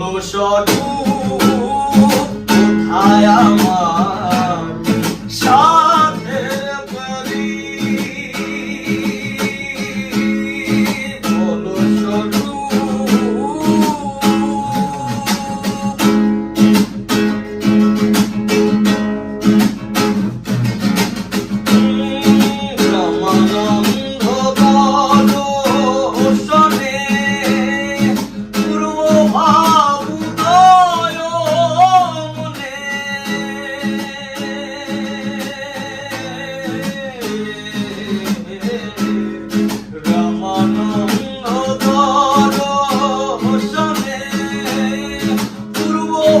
অনুসরু কোথায়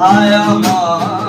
আমার